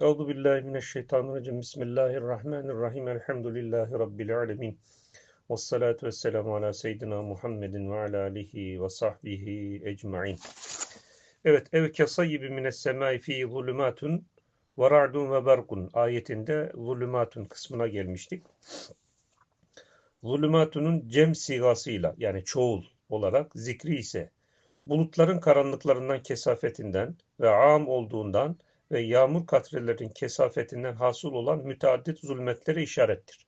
Euzu billahi mineşşeytanirracim. Bismillahirrahmanirrahim. Elhamdülillahi rabbil alamin. Ves salatu vesselamu ala seyyidina Muhammedin ve ala alihi ve sahbihi ecmaîn. Evet, ev kasayyibi mines semai fi zulumatun ve ra'dun ve berkun ayetinde zulumatun kısmına gelmiştik. Zulumatunun cem sigasıyla yani çoğul olarak zikri ise bulutların karanlıklarından kesafetinden ve am olduğundan ve yağmur katrelerinin kesafetinden hasıl olan müteaddit zulmetlere işarettir.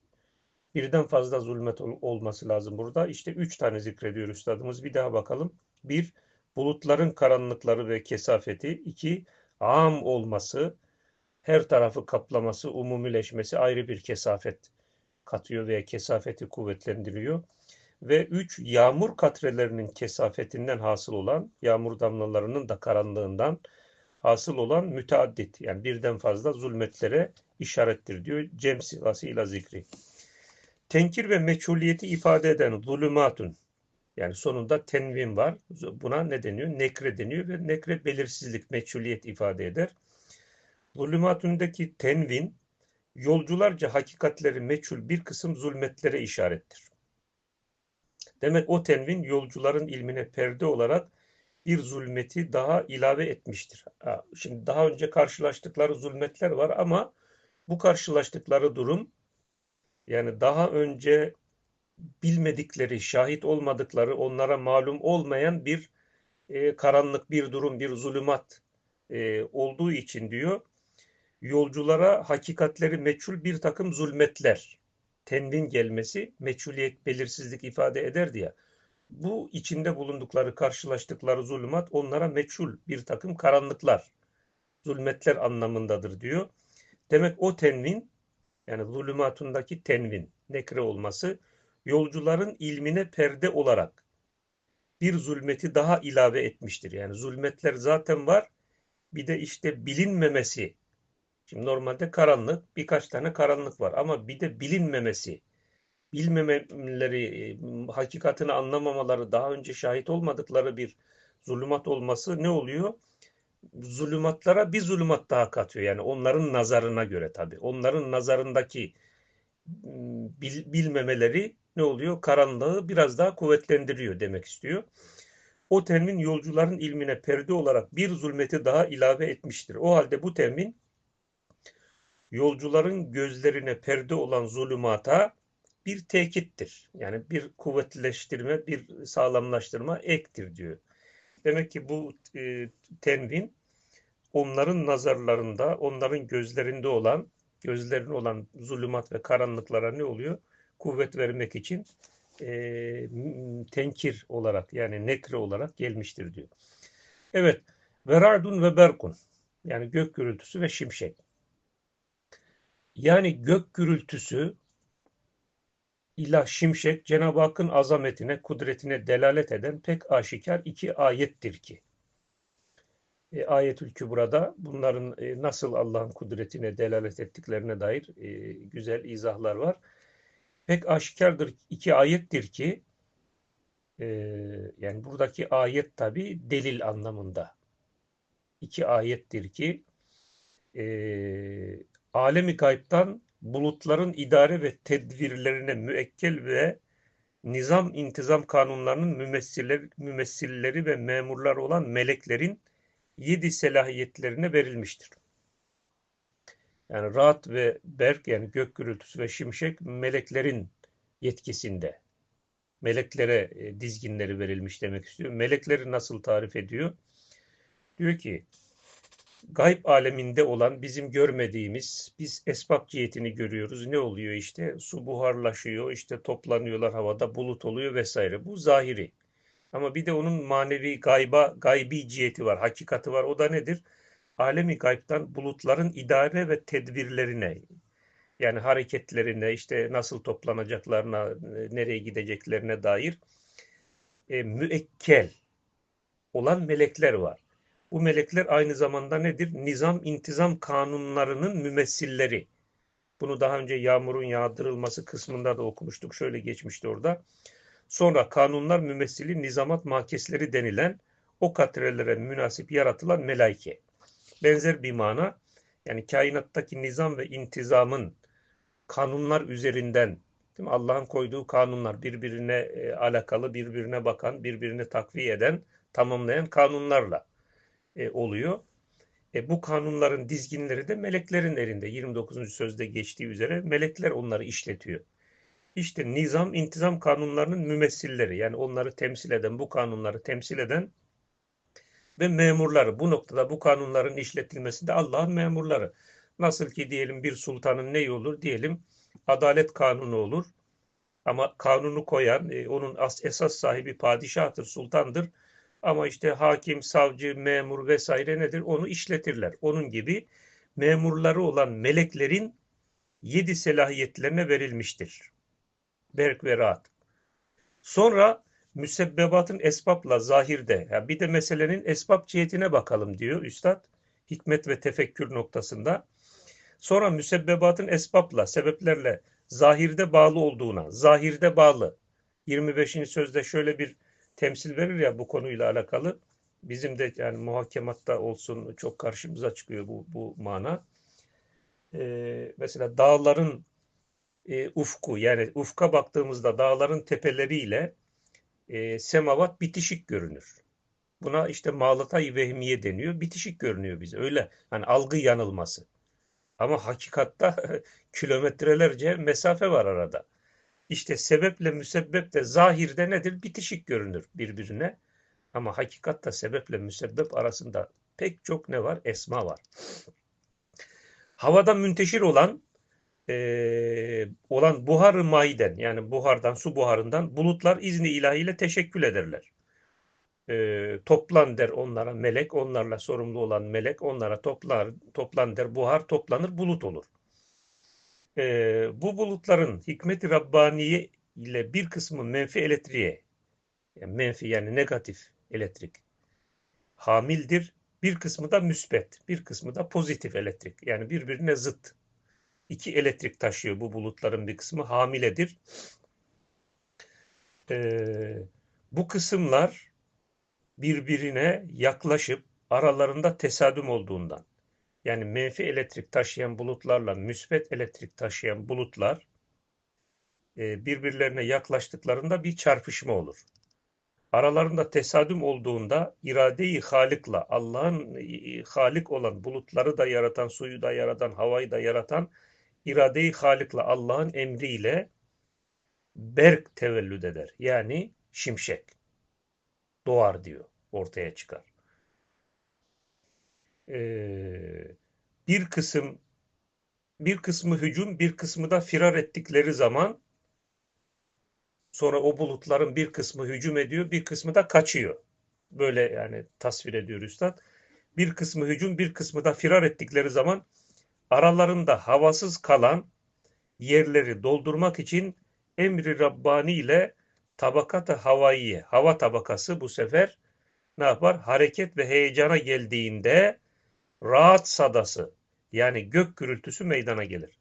Birden fazla zulmet ol olması lazım burada. İşte üç tane zikrediyor üstadımız. Bir daha bakalım. Bir, bulutların karanlıkları ve kesafeti. İki, am olması, her tarafı kaplaması, umumileşmesi ayrı bir kesafet katıyor veya kesafeti kuvvetlendiriyor. Ve üç, yağmur katrelerinin kesafetinden hasıl olan, yağmur damlalarının da karanlığından hasıl olan müteaddit yani birden fazla zulmetlere işarettir diyor cem sigasıyla zikri. Tenkir ve meçhuliyeti ifade eden zulümatun yani sonunda tenvin var. Buna ne deniyor? Nekre deniyor ve nekre belirsizlik, meçhuliyet ifade eder. Zulümatundaki tenvin yolcularca hakikatleri meçhul bir kısım zulmetlere işarettir. Demek o tenvin yolcuların ilmine perde olarak bir zulmeti daha ilave etmiştir. Şimdi daha önce karşılaştıkları zulmetler var ama bu karşılaştıkları durum yani daha önce bilmedikleri, şahit olmadıkları, onlara malum olmayan bir e, karanlık bir durum, bir zulümat e, olduğu için diyor, yolculara hakikatleri meçhul bir takım zulmetler, tenvin gelmesi, meçhuliyet, belirsizlik ifade eder diye bu içinde bulundukları, karşılaştıkları zulümat onlara meçhul bir takım karanlıklar, zulmetler anlamındadır diyor. Demek o tenvin, yani zulümatundaki tenvin, nekre olması, yolcuların ilmine perde olarak bir zulmeti daha ilave etmiştir. Yani zulmetler zaten var, bir de işte bilinmemesi. Şimdi normalde karanlık, birkaç tane karanlık var ama bir de bilinmemesi bilmemeleri, hakikatini anlamamaları, daha önce şahit olmadıkları bir zulümat olması ne oluyor? Zulümatlara bir zulümat daha katıyor. Yani onların nazarına göre tabii. Onların nazarındaki bil, bilmemeleri ne oluyor? Karanlığı biraz daha kuvvetlendiriyor demek istiyor. O temin yolcuların ilmine perde olarak bir zulmeti daha ilave etmiştir. O halde bu temin yolcuların gözlerine perde olan zulümata bir tekittir. Yani bir kuvvetleştirme, bir sağlamlaştırma ektir diyor. Demek ki bu e, tenvin onların nazarlarında, onların gözlerinde olan, gözlerinde olan zulümat ve karanlıklara ne oluyor? Kuvvet vermek için e, tenkir olarak yani nekre olarak gelmiştir diyor. Evet. Verardun ve berkun yani gök gürültüsü ve şimşek. Yani gök gürültüsü ilah, şimşek Cenab-ı Hakk'ın azametine, kudretine delalet eden pek aşikar iki ayettir ki. E, Ayetül Kübra'da bunların e, nasıl Allah'ın kudretine delalet ettiklerine dair e, güzel izahlar var. Pek aşikardır iki ayettir ki e, yani buradaki ayet tabi delil anlamında. İki ayettir ki e, alemi kayıptan bulutların idare ve tedbirlerine müekkel ve nizam intizam kanunlarının mümessilleri, mümessilleri ve memurlar olan meleklerin yedi selahiyetlerine verilmiştir. Yani rahat ve berk yani gök gürültüsü ve şimşek meleklerin yetkisinde. Meleklere e, dizginleri verilmiş demek istiyor. Melekleri nasıl tarif ediyor? Diyor ki gayb aleminde olan bizim görmediğimiz biz esbab cihetini görüyoruz. Ne oluyor işte? Su buharlaşıyor, işte toplanıyorlar havada, bulut oluyor vesaire. Bu zahiri. Ama bir de onun manevi gayba, gaybi ciheti var, hakikati var. O da nedir? Alemi gaybtan bulutların idare ve tedbirlerine, yani hareketlerine, işte nasıl toplanacaklarına, nereye gideceklerine dair e, müekkel olan melekler var. Bu melekler aynı zamanda nedir? Nizam, intizam kanunlarının mümessilleri. Bunu daha önce yağmurun yağdırılması kısmında da okumuştuk. Şöyle geçmişti orada. Sonra kanunlar mümessili nizamat mahkesleri denilen o katrelere münasip yaratılan melaike. Benzer bir mana. Yani kainattaki nizam ve intizamın kanunlar üzerinden? Allah'ın koyduğu kanunlar birbirine e, alakalı, birbirine bakan, birbirini takviye eden, tamamlayan kanunlarla e, oluyor. E, bu kanunların dizginleri de meleklerin elinde. 29. sözde geçtiği üzere melekler onları işletiyor. İşte nizam, intizam kanunlarının mümessilleri yani onları temsil eden, bu kanunları temsil eden ve memurları. Bu noktada bu kanunların işletilmesinde Allah'ın memurları. Nasıl ki diyelim bir sultanın neyi olur? Diyelim adalet kanunu olur. Ama kanunu koyan, e, onun esas sahibi padişahtır, sultandır. Ama işte hakim, savcı, memur vesaire nedir? Onu işletirler. Onun gibi memurları olan meleklerin yedi selahiyetlerine verilmiştir. Berk ve rahat. Sonra müsebbebatın esbabla zahirde. Yani bir de meselenin esbab cihetine bakalım diyor Üstad. Hikmet ve tefekkür noktasında. Sonra müsebbebatın esbabla, sebeplerle zahirde bağlı olduğuna, zahirde bağlı. 25. sözde şöyle bir temsil verir ya bu konuyla alakalı. Bizim de yani muhakematta olsun çok karşımıza çıkıyor bu, bu mana. Ee, mesela dağların e, ufku yani ufka baktığımızda dağların tepeleriyle e, semavat bitişik görünür. Buna işte mağlatay vehmiye deniyor. Bitişik görünüyor bize. Öyle hani algı yanılması. Ama hakikatta kilometrelerce mesafe var arada. İşte sebeple müsebbep de zahirde nedir? Bitişik görünür birbirine. Ama hakikatta sebeple müsebbep arasında pek çok ne var? Esma var. Havada münteşir olan e, olan buharı maiden yani buhardan su buharından bulutlar izni ilahiyle teşekkül ederler. E, toplan der onlara melek, onlarla sorumlu olan melek onlara toplar, toplan der buhar toplanır bulut olur. E, bu bulutların hikmeti Rabbaniye ile bir kısmı menfi elektriğe yani menfi yani negatif elektrik hamildir. Bir kısmı da müsbet, bir kısmı da pozitif elektrik. Yani birbirine zıt iki elektrik taşıyor bu bulutların bir kısmı hamiledir. Ee, bu kısımlar birbirine yaklaşıp aralarında tesadüm olduğundan yani menfi elektrik taşıyan bulutlarla müsbet elektrik taşıyan bulutlar e, birbirlerine yaklaştıklarında bir çarpışma olur. Aralarında tesadüm olduğunda iradeyi Halik'la Allah'ın e, Halik olan bulutları da yaratan, suyu da yaratan, havayı da yaratan iradeyi Halik'la Allah'ın emriyle berk tevellüd eder. Yani şimşek doğar diyor. Ortaya çıkar. Ee, bir kısım bir kısmı hücum, bir kısmı da firar ettikleri zaman sonra o bulutların bir kısmı hücum ediyor, bir kısmı da kaçıyor. Böyle yani tasvir ediyor Üstad. Bir kısmı hücum, bir kısmı da firar ettikleri zaman aralarında havasız kalan yerleri doldurmak için emri Rabbani ile tabakatı havayı, hava tabakası bu sefer ne yapar? Hareket ve heyecana geldiğinde rahat sadası yani gök gürültüsü meydana gelir.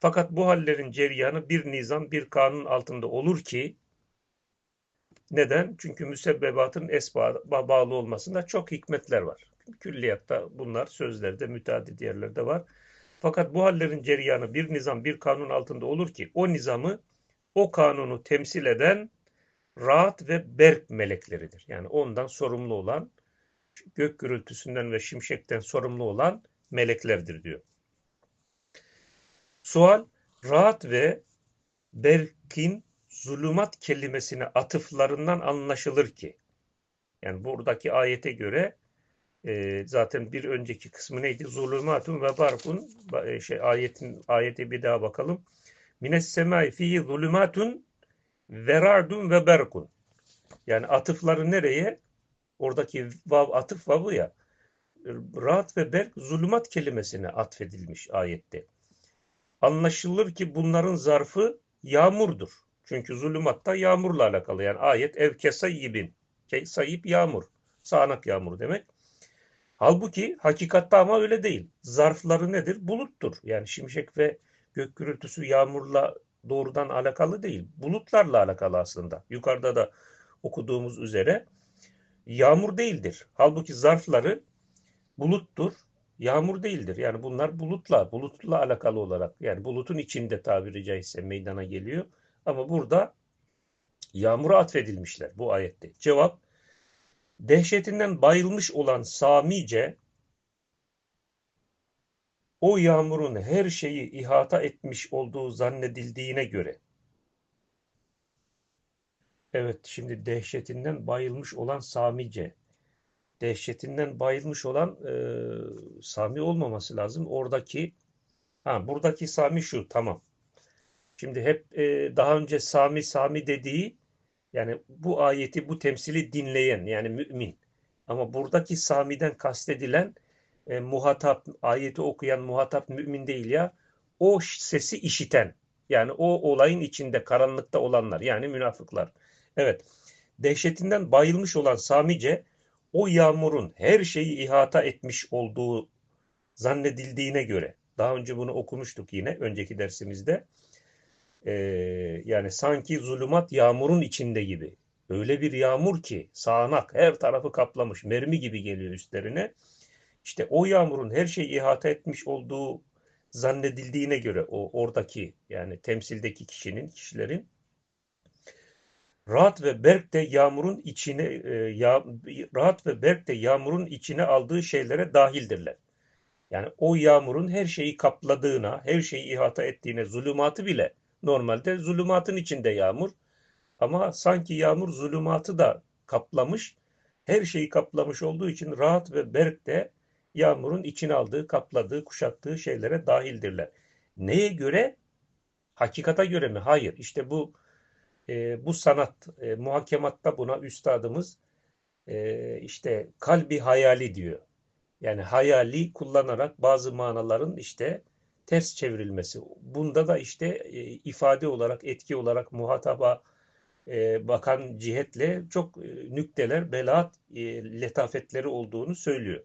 Fakat bu hallerin ceryanı bir nizam, bir kanun altında olur ki neden? Çünkü müsebbebatın esbaba bağlı olmasında çok hikmetler var. Külliyatta bunlar sözlerde, müteaddi yerlerde var. Fakat bu hallerin ceryanı bir nizam, bir kanun altında olur ki o nizamı, o kanunu temsil eden rahat ve berk melekleridir. Yani ondan sorumlu olan, gök gürültüsünden ve şimşekten sorumlu olan meleklerdir diyor. Sual, rahat ve berkin zulümat kelimesine atıflarından anlaşılır ki, yani buradaki ayete göre e, zaten bir önceki kısmı neydi? Zulümatun ve barkun e, şey ayetin ayete bir daha bakalım. Mines semai fihi zulümatun ve ra'dun ve berkun. Yani atıfları nereye? Oradaki vav atıf vavı ya. Rahat ve berk zulümat kelimesine atfedilmiş ayette. Anlaşılır ki bunların zarfı yağmurdur. Çünkü zulümatta yağmurla alakalı. Yani ayet ev kesayyibin. Sayip yağmur. Sağanak yağmur demek. Halbuki hakikatte ama öyle değil. Zarfları nedir? Buluttur. Yani şimşek ve gök gürültüsü yağmurla doğrudan alakalı değil. Bulutlarla alakalı aslında. Yukarıda da okuduğumuz üzere yağmur değildir. Halbuki zarfları buluttur. yağmur değildir. Yani bunlar bulutla, bulutla alakalı olarak yani bulutun içinde tabiri caizse meydana geliyor. Ama burada yağmura atfedilmişler bu ayette. Cevap dehşetinden bayılmış olan Samice o yağmurun her şeyi ihata etmiş olduğu zannedildiğine göre Evet şimdi dehşetinden bayılmış olan Samice dehşetinden bayılmış olan e, Sami olmaması lazım. Oradaki ha buradaki Sami şu tamam. Şimdi hep e, daha önce Sami Sami dediği yani bu ayeti bu temsili dinleyen yani mümin. Ama buradaki Sami'den kastedilen e, muhatap ayeti okuyan muhatap mümin değil ya o sesi işiten yani o olayın içinde karanlıkta olanlar yani münafıklar. Evet. Dehşetinden bayılmış olan Samice o yağmurun her şeyi ihata etmiş olduğu zannedildiğine göre daha önce bunu okumuştuk yine önceki dersimizde ee, yani sanki zulümat yağmurun içinde gibi öyle bir yağmur ki sağanak her tarafı kaplamış mermi gibi geliyor üstlerine. İşte o yağmurun her şeyi ihata etmiş olduğu zannedildiğine göre o oradaki yani temsildeki kişinin kişilerin Rahat ve Berk de yağmurun içine e, ya, Rahat ve Berk de yağmurun içine aldığı şeylere dahildirler. Yani o yağmurun her şeyi kapladığına, her şeyi ihata ettiğine, zulümatı bile normalde zulümatın içinde yağmur. Ama sanki yağmur zulümatı da kaplamış, her şeyi kaplamış olduğu için Rahat ve Berk de yağmurun içine aldığı, kapladığı, kuşattığı şeylere dahildirler. Neye göre? Hakikata göre mi? Hayır. İşte bu e, bu sanat e, muhakematta buna üstadımız e, işte kalbi hayali diyor. Yani hayali kullanarak bazı manaların işte ters çevrilmesi. Bunda da işte e, ifade olarak, etki olarak muhataba e, bakan cihetle çok e, nükteler, belaat, e, letafetleri olduğunu söylüyor.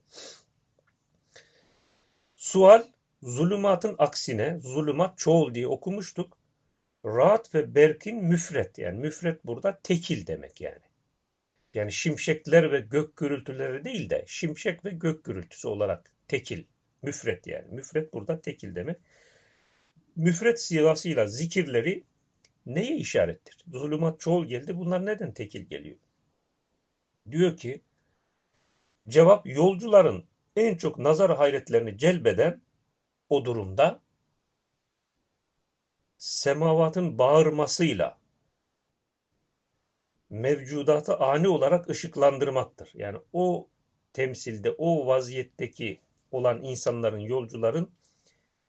Sual, zulümatın aksine, zulümat çoğul diye okumuştuk. Rahat ve Berk'in müfret yani müfret burada tekil demek yani. Yani şimşekler ve gök gürültüleri değil de şimşek ve gök gürültüsü olarak tekil, müfret yani. Müfret burada tekil demek. Müfret sigasıyla zikirleri neye işarettir? Zulümat çoğul geldi. Bunlar neden tekil geliyor? Diyor ki cevap yolcuların en çok nazar hayretlerini celbeden o durumda semavatın bağırmasıyla mevcudatı ani olarak ışıklandırmaktır. Yani o temsilde, o vaziyetteki olan insanların, yolcuların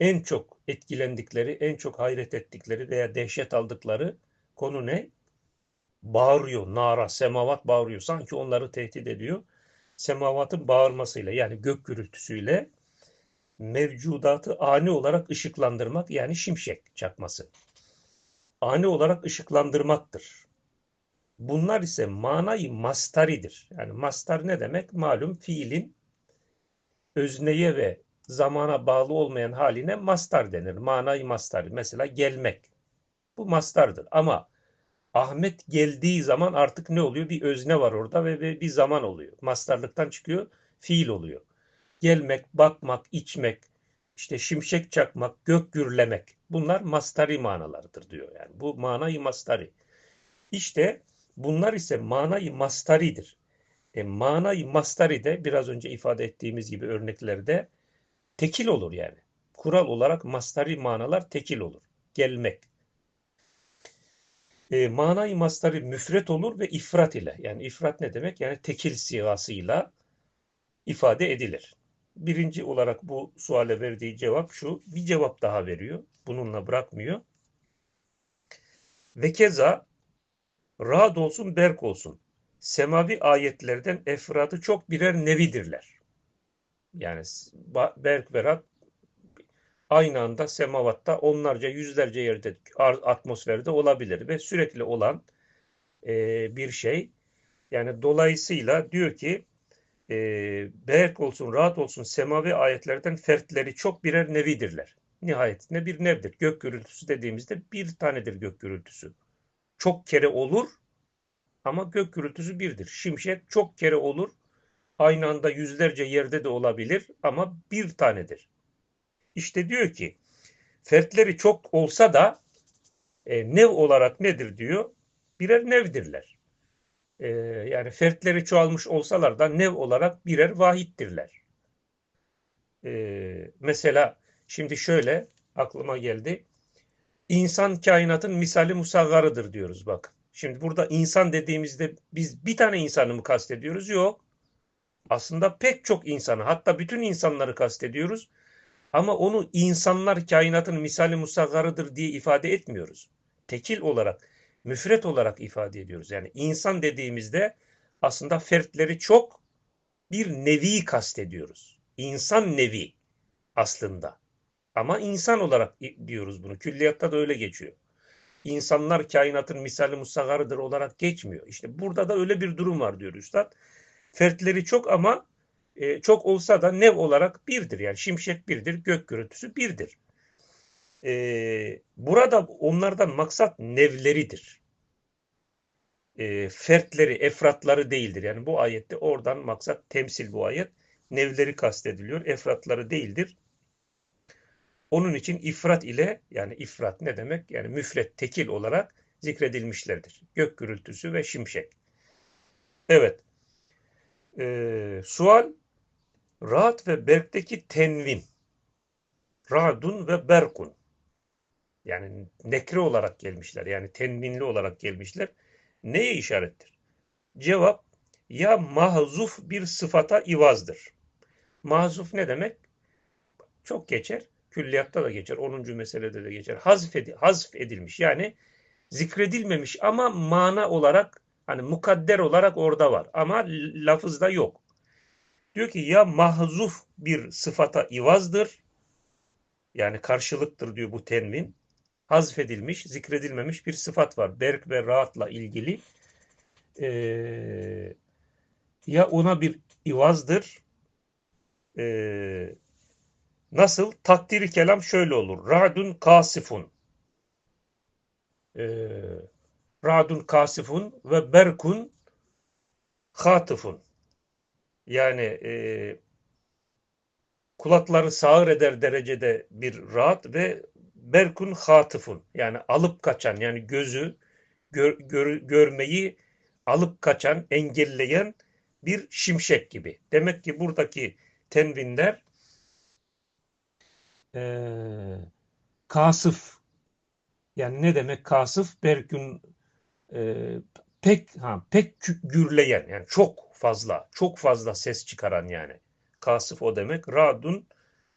en çok etkilendikleri, en çok hayret ettikleri veya dehşet aldıkları konu ne? Bağırıyor, nara, semavat bağırıyor. Sanki onları tehdit ediyor. Semavatın bağırmasıyla yani gök gürültüsüyle mevcudatı ani olarak ışıklandırmak yani şimşek çakması. Ani olarak ışıklandırmaktır. Bunlar ise manayı mastaridir. Yani mastar ne demek? Malum fiilin özneye ve zamana bağlı olmayan haline mastar denir. Manayı mastar. Mesela gelmek. Bu mastardır. Ama Ahmet geldiği zaman artık ne oluyor? Bir özne var orada ve bir zaman oluyor. Mastarlıktan çıkıyor, fiil oluyor gelmek, bakmak, içmek, işte şimşek çakmak, gök gürlemek. Bunlar mastari manalarıdır diyor. Yani bu manayı mastari. İşte bunlar ise manayı mastaridir. E, manayı mastari de biraz önce ifade ettiğimiz gibi örneklerde tekil olur yani. Kural olarak mastari manalar tekil olur. Gelmek. E, manayı mastari müfret olur ve ifrat ile. Yani ifrat ne demek? Yani tekil sigasıyla ifade edilir birinci olarak bu suale verdiği cevap şu. Bir cevap daha veriyor. Bununla bırakmıyor. Ve keza rahat olsun berk olsun. Semavi ayetlerden efradı çok birer nevidirler. Yani berk ve rad aynı anda semavatta onlarca yüzlerce yerde atmosferde olabilir ve sürekli olan e, bir şey. Yani dolayısıyla diyor ki e, berk olsun, rahat olsun semavi ayetlerden fertleri çok birer nevidirler. Nihayetinde bir nevdir. Gök gürültüsü dediğimizde bir tanedir gök gürültüsü. Çok kere olur ama gök gürültüsü birdir. Şimşek çok kere olur Aynı anda yüzlerce yerde de olabilir ama bir tanedir. İşte diyor ki fertleri çok olsa da e, nev olarak nedir diyor? Birer nevdirler. E, yani fertleri çoğalmış olsalar da nev olarak birer vahittirler. E, mesela şimdi şöyle aklıma geldi. İnsan kainatın misali musaggarıdır diyoruz bak. Şimdi burada insan dediğimizde biz bir tane insanı mı kastediyoruz? Yok. Aslında pek çok insanı hatta bütün insanları kastediyoruz. Ama onu insanlar kainatın misali musaggarıdır diye ifade etmiyoruz. Tekil olarak, müfret olarak ifade ediyoruz. Yani insan dediğimizde aslında fertleri çok bir nevi kastediyoruz. İnsan nevi aslında. Ama insan olarak diyoruz bunu. Külliyatta da öyle geçiyor. İnsanlar kainatın misali musaggarıdır olarak geçmiyor. İşte burada da öyle bir durum var diyor Üstad. Fertleri çok ama e, çok olsa da nev olarak birdir. Yani şimşek birdir, gök gürültüsü birdir. E, burada onlardan maksat nevleridir. E, fertleri, efratları değildir. Yani bu ayette oradan maksat temsil bu ayet. Nevleri kastediliyor, efratları değildir. Onun için ifrat ile yani ifrat ne demek? Yani müfret, tekil olarak zikredilmişlerdir. Gök gürültüsü ve şimşek. Evet. Ee, sual Ra'd ve Berk'teki tenvin. Ra'dun ve Berkun. Yani nekre olarak gelmişler. Yani tenvinli olarak gelmişler. Neye işarettir? Cevap ya mahzuf bir sıfata ivazdır. Mahzuf ne demek? Çok geçer. Külliyatta da geçer. 10. meselede de geçer. Hazf, edi, hazf edilmiş. Yani zikredilmemiş ama mana olarak hani mukadder olarak orada var. Ama lafızda yok. Diyor ki ya mahzuf bir sıfata ivazdır. Yani karşılıktır diyor bu tenvin. Hazfedilmiş, zikredilmemiş bir sıfat var. Berk ve rahatla ilgili. Ee, ya ona bir ivazdır. Ee, nasıl? Takdiri kelam şöyle olur. Ra'dun kasifun. Ee, Ra'dun kasifun ve berkun hatıfun. Yani e, kulakları sağır eder derecede bir rahat ve berkun hatıfun yani alıp kaçan yani gözü gör, gör, görmeyi alıp kaçan, engelleyen bir şimşek gibi. Demek ki buradaki tenvinler e, kasıf yani ne demek kasıf? Berkun e, pek ha pek gürleyen yani çok fazla, çok fazla ses çıkaran yani. Kasıf o demek. Radun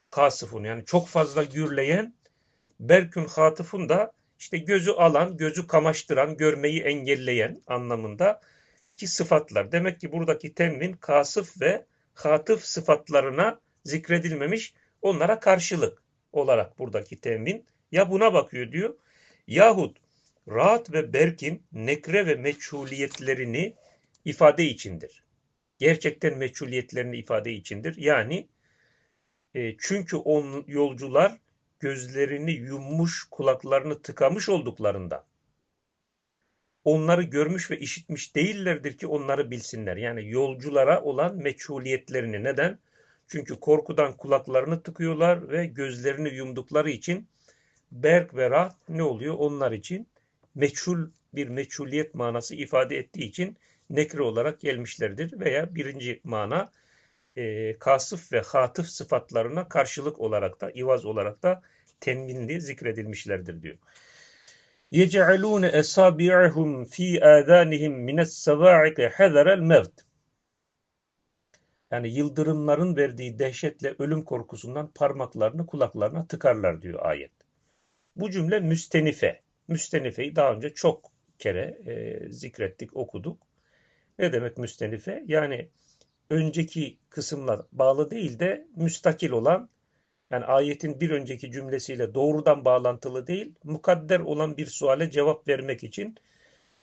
kasıfun yani çok fazla gürleyen Berkün hatıfun da işte gözü alan, gözü kamaştıran, görmeyi engelleyen anlamında ki sıfatlar. Demek ki buradaki tenvin kasıf ve hatıf sıfatlarına zikredilmemiş onlara karşılık olarak buradaki tenvin ya buna bakıyor diyor yahut rahat ve berkin nekre ve meçhuliyetlerini ifade içindir gerçekten meçhuliyetlerini ifade içindir. Yani e, çünkü on yolcular gözlerini yummuş, kulaklarını tıkamış olduklarında onları görmüş ve işitmiş değillerdir ki onları bilsinler. Yani yolculara olan meçhuliyetlerini neden? Çünkü korkudan kulaklarını tıkıyorlar ve gözlerini yumdukları için berk ve rah ne oluyor? Onlar için meçhul bir meçhuliyet manası ifade ettiği için nekre olarak gelmişlerdir veya birinci mana e, kasıf ve hatıf sıfatlarına karşılık olarak da ivaz olarak da tenvinli zikredilmişlerdir diyor. يَجْعَلُونَ أَصَابِعَهُمْ ف۪ي آذَانِهِمْ مِنَ السَّوَاعِقِ حَذَرَ الْمَوْتِ Yani yıldırımların verdiği dehşetle ölüm korkusundan parmaklarını kulaklarına tıkarlar diyor ayet. Bu cümle müstenife. Müstenifeyi daha önce çok kere e, zikrettik, okuduk. Ne demek müstenife? Yani önceki kısımlar bağlı değil de müstakil olan yani ayetin bir önceki cümlesiyle doğrudan bağlantılı değil, mukadder olan bir suale cevap vermek için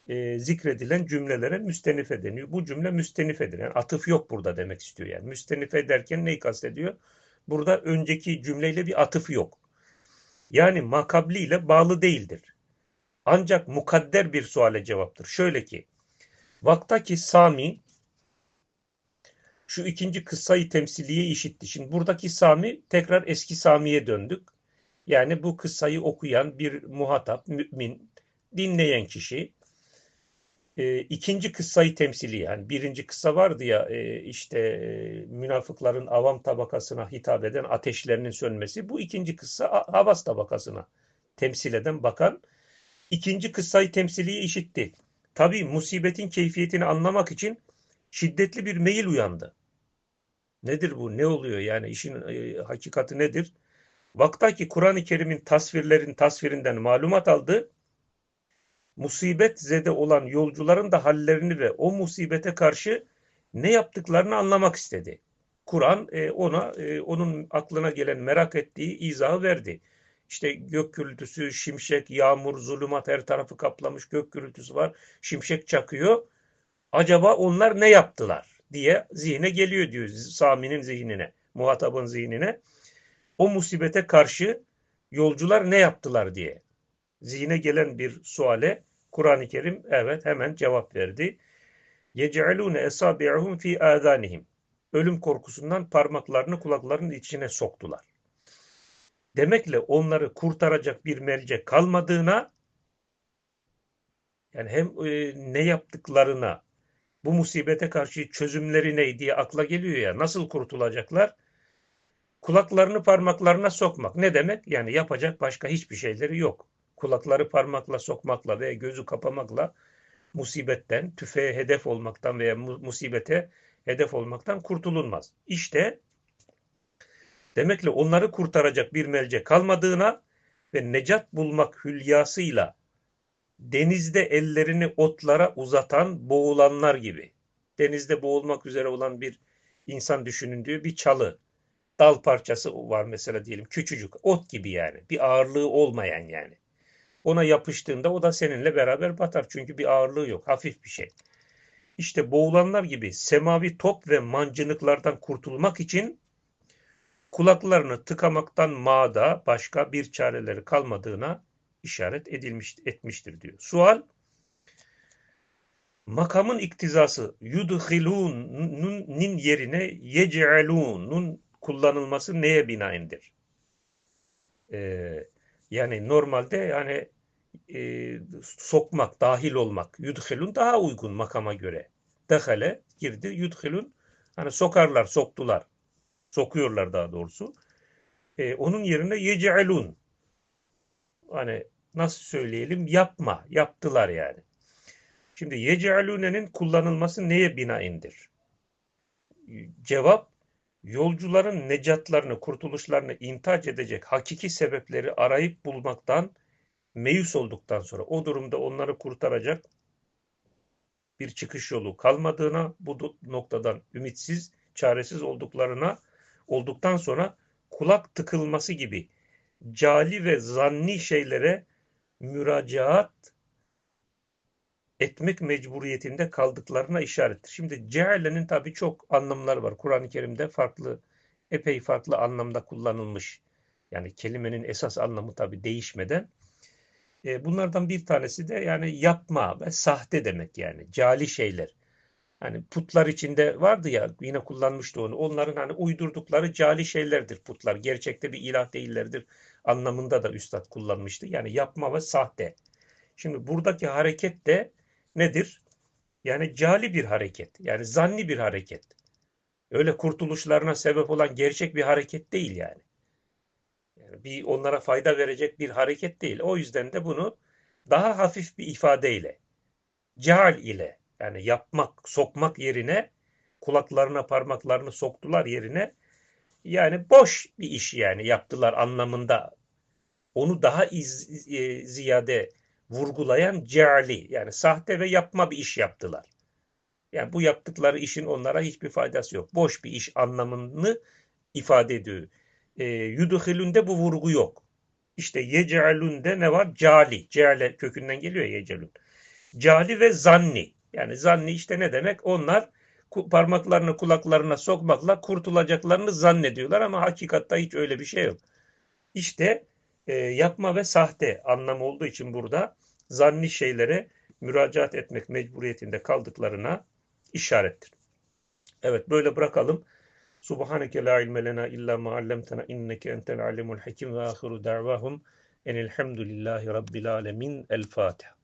e, zikredilen cümlelere müstenife deniyor. Bu cümle müstenifedir. Yani atıf yok burada demek istiyor yani. Müstenife derken neyi kastediyor? Burada önceki cümleyle bir atıf yok. Yani makabli ile bağlı değildir. Ancak mukadder bir suale cevaptır. Şöyle ki, Vaktaki Sami şu ikinci kıssayı temsiliye işitti. Şimdi buradaki Sami tekrar eski Sami'ye döndük. Yani bu kıssayı okuyan bir muhatap, mümin, dinleyen kişi e, ikinci kıssayı temsili yani birinci kıssa vardı ya e, işte e, münafıkların avam tabakasına hitap eden ateşlerinin sönmesi bu ikinci kıssa havas tabakasına temsil eden bakan ikinci kıssayı temsiliyi işitti. Tabi musibetin keyfiyetini anlamak için şiddetli bir meyil uyandı. Nedir bu? Ne oluyor? Yani işin e, hakikati nedir? Vaktaki Kur'an-ı Kerim'in tasvirlerin tasvirinden malumat aldı musibet zede olan yolcuların da hallerini ve o musibete karşı ne yaptıklarını anlamak istedi. Kur'an e, ona e, onun aklına gelen merak ettiği izahı verdi. İşte gök gürültüsü, şimşek, yağmur, zulümat her tarafı kaplamış gök gürültüsü var. Şimşek çakıyor. Acaba onlar ne yaptılar diye zihne geliyor diyor Sami'nin zihnine, muhatabın zihnine. O musibete karşı yolcular ne yaptılar diye. Zihne gelen bir suale Kur'an-ı Kerim evet hemen cevap verdi. Yec'alûne esabi'ahum fi âzânihim. Ölüm korkusundan parmaklarını kulaklarının içine soktular. Demekle onları kurtaracak bir mercek kalmadığına yani hem e, ne yaptıklarına bu musibete karşı çözümleri ne diye akla geliyor ya nasıl kurtulacaklar? Kulaklarını parmaklarına sokmak. Ne demek? Yani yapacak başka hiçbir şeyleri yok kulakları parmakla sokmakla veya gözü kapamakla musibetten, tüfeğe hedef olmaktan veya musibete hedef olmaktan kurtulunmaz. İşte demekle onları kurtaracak bir melce kalmadığına ve necat bulmak hülyasıyla denizde ellerini otlara uzatan boğulanlar gibi. Denizde boğulmak üzere olan bir insan düşünündüğü bir çalı. Dal parçası var mesela diyelim küçücük ot gibi yani bir ağırlığı olmayan yani. Ona yapıştığında o da seninle beraber batar. Çünkü bir ağırlığı yok. Hafif bir şey. İşte boğulanlar gibi semavi top ve mancınıklardan kurtulmak için kulaklarını tıkamaktan mağda başka bir çareleri kalmadığına işaret edilmiş, etmiştir diyor. Sual makamın iktizası yudhilun'un yerine yec'alun'un kullanılması neye binaendir? Ee, yani normalde yani e, sokmak, dahil olmak. Yudhilun daha uygun makama göre. Dehale girdi. Yudhilun hani sokarlar, soktular. Sokuyorlar daha doğrusu. E, onun yerine yece'elun. Hani nasıl söyleyelim? Yapma. Yaptılar yani. Şimdi yece'elune'nin kullanılması neye binaendir? Cevap yolcuların necatlarını, kurtuluşlarını intac edecek hakiki sebepleri arayıp bulmaktan meyus olduktan sonra o durumda onları kurtaracak bir çıkış yolu kalmadığına, bu noktadan ümitsiz, çaresiz olduklarına olduktan sonra kulak tıkılması gibi cali ve zanni şeylere müracaat etmek mecburiyetinde kaldıklarına işarettir. Şimdi cealenin tabi çok anlamları var. Kur'an-ı Kerim'de farklı, epey farklı anlamda kullanılmış. Yani kelimenin esas anlamı tabi değişmeden. E, bunlardan bir tanesi de yani yapma ve sahte demek yani. Cali şeyler. Hani putlar içinde vardı ya yine kullanmıştı onu. Onların hani uydurdukları cali şeylerdir putlar. Gerçekte bir ilah değillerdir anlamında da üstad kullanmıştı. Yani yapma ve sahte. Şimdi buradaki hareket de nedir? Yani cali bir hareket. Yani zanni bir hareket. Öyle kurtuluşlarına sebep olan gerçek bir hareket değil yani. yani bir onlara fayda verecek bir hareket değil. O yüzden de bunu daha hafif bir ifadeyle, cal ile yani yapmak, sokmak yerine kulaklarına parmaklarını soktular yerine yani boş bir iş yani yaptılar anlamında onu daha iz, e, ziyade vurgulayan ceali yani sahte ve yapma bir iş yaptılar. Yani bu yaptıkları işin onlara hiçbir faydası yok. Boş bir iş anlamını ifade ediyor. E, Yudhilünde bu vurgu yok. İşte yecalunde ne var? Cali. Ceale kökünden geliyor ya yecalun. Cali ve zanni. Yani zanni işte ne demek? Onlar parmaklarını kulaklarına sokmakla kurtulacaklarını zannediyorlar ama hakikatta hiç öyle bir şey yok. İşte e, yapma ve sahte anlamı olduğu için burada zanni şeylere müracaat etmek mecburiyetinde kaldıklarına işarettir. Evet böyle bırakalım. Subhaneke la ilme lena illa ma allamtena inneke entel alimul hakim ve ahiru da'vahum enelhamdülillahi rabbil alemin. El Fatiha.